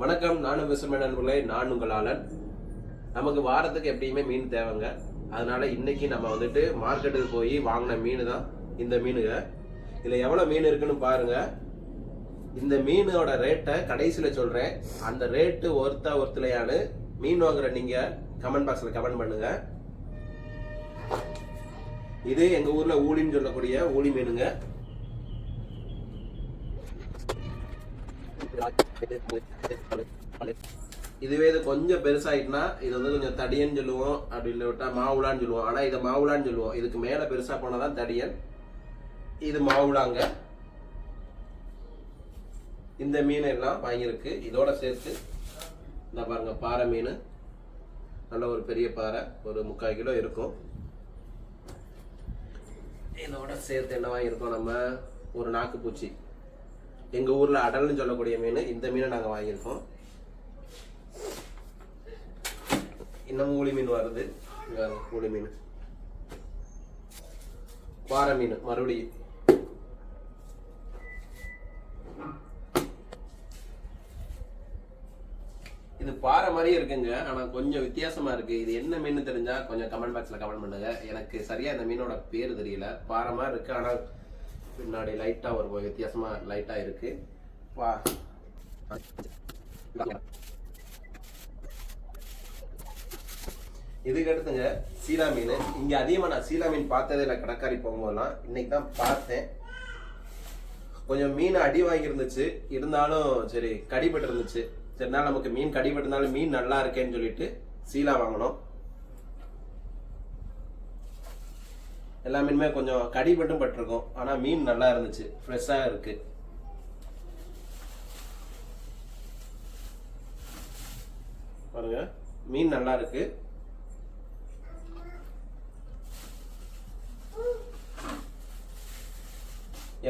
வணக்கம் நானும் விசுமன் நண்பர்களே நான் உங்கள் ஆளன். நமக்கு வாரத்துக்கு எப்படியுமே மீன் தேவைங்க. அதனால இன்னைக்கு நம்ம வந்துட்டு மார்க்கெட்டுக்கு போய் வாங்கின மீன் தான் இந்த மீனுங்க. இதில் எவ்வளோ மீன் இருக்குன்னு பாருங்க. இந்த மீனோட ரேட்டை கடைசியில் சொல்கிறேன் அந்த ரேட்டு ஒருத்தா ஒருத்தலையானு மீன் வாங்குற நீங்கள் கமெண்ட் பாக்ஸில் கமெண்ட் பண்ணுங்க. இது எங்கள் ஊரில் ஊழின்னு சொல்லக்கூடிய ஊழி மீனுங்க. இதுவே இது கொஞ்சம் பெருசாயிட்டுனா இது வந்து கொஞ்சம் தடியன்னு சொல்லுவோம் அப்படி விட்டா மாவுளான்னு சொல்லுவோம். ஆனா இதை மாவுளான்னு சொல்லுவோம். இதுக்கு மேல பெருசா போனாதான் தடியன். இது மாவுளாங்க. இந்த மீன் எல்லாம் வாங்கியிருக்கு. இதோட சேர்த்து இந்த பாருங்க பாறை மீன். நல்ல ஒரு பெரிய பாறை. ஒரு முக்கால் கிலோ இருக்கும். இதோட சேர்த்து என்ன வாங்கியிருக்கோம் நம்ம? ஒரு நாக்கு எங்க ஊர்ல அடல்னு சொல்லக்கூடிய மீன் இந்த மீனை நாங்க வாங்கியிருக்கோம். இன்னும் ஊளி மீன் வருது. இங்க ஊளி மீன். பாறை மீன் மறுபடியும். இது பாறை மாதிரியே இருக்குங்க ஆனால் கொஞ்சம் வித்தியாசமா இருக்கு. இது என்ன மீன் தெரிஞ்சா கொஞ்சம் கமெண்ட் பாக்ஸ்ல கமெண்ட் பண்ணுங்க. எனக்கு சரியா இந்த மீனோட பேர் தெரியல. பாறை மாதிரி இருக்கு ஆனால் பின்னாடி லைட்டா ஒரு வித்தியாசமா லைட்டா இருக்கு. வா. இதுக்கு அடுத்துங்க சீலா மீன். இங்க அதிகமா நான் சீலா மீன் பார்த்ததே இல்லை கடற்கரை போகும்போதெல்லாம். இன்னைக்கு தான் பார்த்தேன். கொஞ்சம் மீன் அடி வாங்கியிருந்துச்சு. இருந்தாலும் சரி கடிபட்டு இருந்துச்சு சரினால நமக்கு மீன் கடிபட்டிருந்தாலும் மீன் நல்லா இருக்கேன்னு சொல்லிட்டு சீலா வாங்கினோம். எல்லா மீனுமே கொஞ்சம் கடிபட்டும் பட்டிருக்கும். ஆனா மீன் நல்லா இருந்துச்சு. ஃப்ரெஷ்ஷாக இருக்கு. பாருங்க. மீன் நல்லா இருக்கு.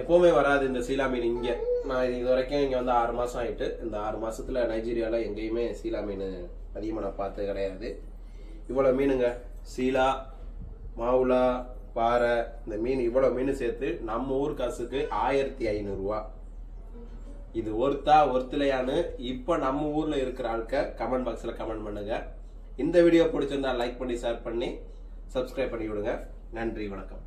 எப்போவுமே வராது இந்த சீலா மீன் இங்க. நான் இது வரைக்கும் இங்க வந்து ஆறு மாசம் ஆயிட்டு இந்த ஆறு மாசத்துல நைஜீரியால எங்கேயுமே சீலா மீன் அதிகமாக நான் பார்த்தது கிடையாது. இவ்வளவு மீனுங்க. சீலா மாவுலா பாறை இந்த மீன் இவ்வளவு மீன் சேர்த்து நம்ம ஊர் காசுக்கு ஆயிரத்தி ஐநூறுரூவா இது ஒருத்தா ஒருத்தலையான்னு இப்போ நம்ம ஊரில் இருக்கிற ஆட்க கமெண்ட் பாக்ஸில் கமெண்ட் பண்ணுங்க. இந்த வீடியோ பிடிச்சிருந்தா லைக் பண்ணி ஷேர் பண்ணி சப்ஸ்கிரைப் பண்ணி விடுங்க. நன்றி வணக்கம்.